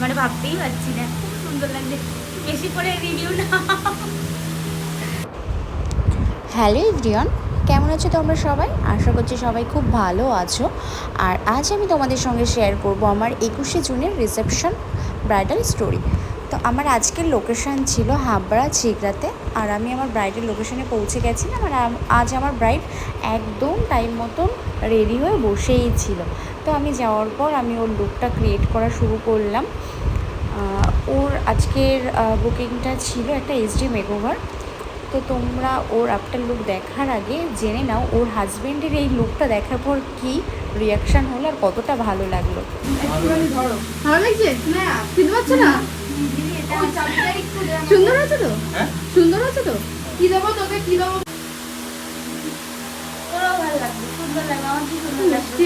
মানে ভাবতেই পারছি না, খুব সুন্দর বেশি করে না হ্যালো ইভরিয়ন কেমন আছো তোমরা সবাই? আশা করছি সবাই খুব ভালো আছো। আর আজ আমি তোমাদের সঙ্গে শেয়ার করব আমার একুশে জুনের রিসেপশন ব্রাইডাল স্টোরি তো আমার আজকের লোকেশান ছিল হাবড়া ছিগড়াতে আর আমি আমার ব্রাইডের লোকেশানে পৌঁছে আর আম- আজ আমার ব্রাইড একদম টাইম মতন রেডি হয়ে বসেই ছিল। তো আমি যাওয়ার পর আমি ওর লুকটা ক্রিয়েট করা শুরু করলাম। ওর আজকের বুকিংটা ছিল একটা এইচডি মেকওভার তো তোমরা ওর আফটার লুক দেখার আগে জেনে নাও, ওর হাজবেন্ডের এই লুকটা দেখার পর কি রিয়াকশান হলো আর কতটা ভালো লাগল। ভালো লাগছে? না না? সুন্দর আছে তো? সুন্দর আছে তো? কি দেবো তোকে কি দেবো? লাগছে মিষ্টি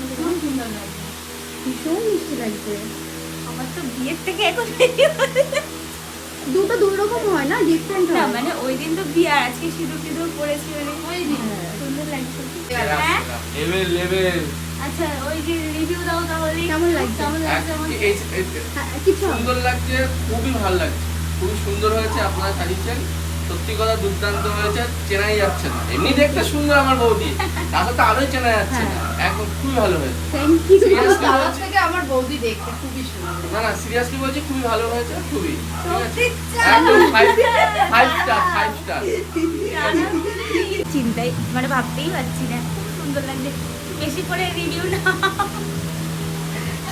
ভীষণ সুন্দর লাগছে। ভীষণ মিষ্টি লাগছে। আমার তো বিয়ের থেকে এখন। দুটো দুই রকম হয় না? ডিফারেন্ট না হয়। মানে ওই দিন তো বিয়ে আর আজকে সিঁদুর টিঁদুর পরেছি ওই দিন। সুন্দর লাগছে। হ্যাঁ? লেভেল লেভেল আচ্ছা ওই যে রিভিউ দাও তাহলে। কেমন লাগছে? কেমন লাগছে? হ্যাঁ, কিছু সুন্দর লাগছে খুবই ভালো লাগছে। খুবই সুন্দর হয়েছে আপনারা সাজিয়েছেন। সত্যি কথা দুর্দান্ত হয়েছে চেনাই যাচ্ছে না। এমনি দেখতে সুন্দর আমার বৌদি। তার তো আরোই চেনা যাচ্ছে না। একদম খুবই ভালো হয়েছে। থ্যাংক ইউ Seriously আমার বলছি? থেকে আমার বৌদি দেখতে খুবই সুন্দর। না না সিরিয়াসলি বলছি খুবই ভালো হয়েছে খুবই। একদম five five star five star চিন্তাই মানে ভাবতেই পারছি না খুব সুন্দর লাগছে। বেশি করে রিভিউ না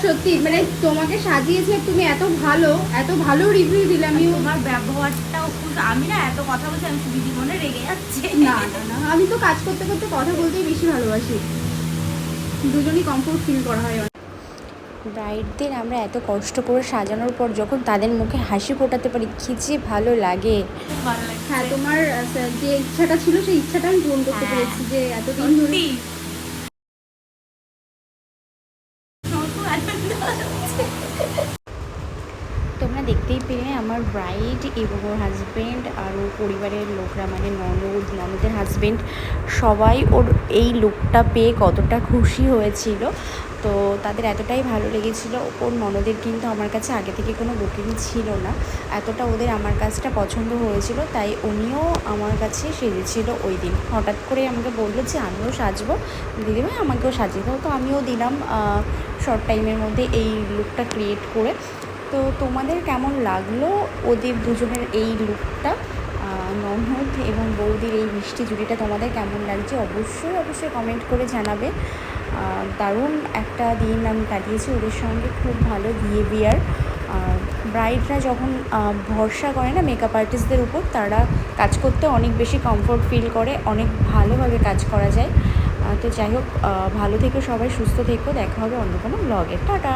সত্যি মানে তোমাকে সাজিয়েছে তুমি এত ভালো এত ভালো রিভিউ দিলে আমি তোমার ব্যবহারটাও খুব আমি না এত কথা বলছি আমি দিদি মনে রেগে যাচ্ছে। না না না আমি তো কাজ করতে করতে কথা বলতেই বেশি ভালোবাসি। দুজনই কমফোর্ট ফিল করা হয়। ব্রাইডদের আমরা এত কষ্ট করে সাজানোর পর যখন তাদের মুখে হাসি ফোটাতে পারি কি যে ভালো লাগে। হ্যাঁ তোমার যে ইচ্ছাটা ছিল সেই ইচ্ছাটা আমি পূরণ করতে হ্যাঁ। পেরেছি যে এতদিন ধরে তোমরা দেখতেই পেলে আমার ব্রাইড এবং ওর হাজব্যান্ড আর ওর পরিবারের লোকরা মানে ননদ, ননদের হাজব্যান্ড সবাই ওর এই লুকটা পেয়ে কতটা খুশি হয়েছিল। তো তাদের এতটাই ভালো লেগেছিল। ওর ননদের কিন্তু আমার কাছে আগে থেকে কোনো বুকিং ছিল না। এতটা ওদের আমার কাজটা পছন্দ হয়েছিল, তাই উনিও আমার কাছে সেজেছিল ওই দিন। হঠাৎ করে আমাকে বলল যে, আমিও সাজবো। দিদিভাই আমাকেও সাজিয়ে দাও। তো আমিও দিলাম শর্ট টাইমের মধ্যে এই লুকটা ক্রিয়েট করে। তো তোমাদের কেমন লাগল ওদের দুজনের এই লুকটা ননদ এবং বৌদির এই মিষ্টি জুড়িটা তোমাদের কেমন লাগছে? অবশ্যই অবশ্যই কমেন্ট করে জানাবে। দারুণ একটা দিন আমি কাটিয়েছি। ওদের সঙ্গে খুব ভালো বিহেভিয়ার ব্রাইডরা যখন ভরসা করে না মেকআপ আর্টিস্টদের উপর, তারা কাজ করতে অনেক বেশি কমফোর্ট ফিল করে, অনেক ভালোভাবে কাজ করা যায়। তো যাই হোক ভালো থেকো সবাই, সুস্থ থেকো। দেখা হবে অন্য কোনো ব্লগে টাটা!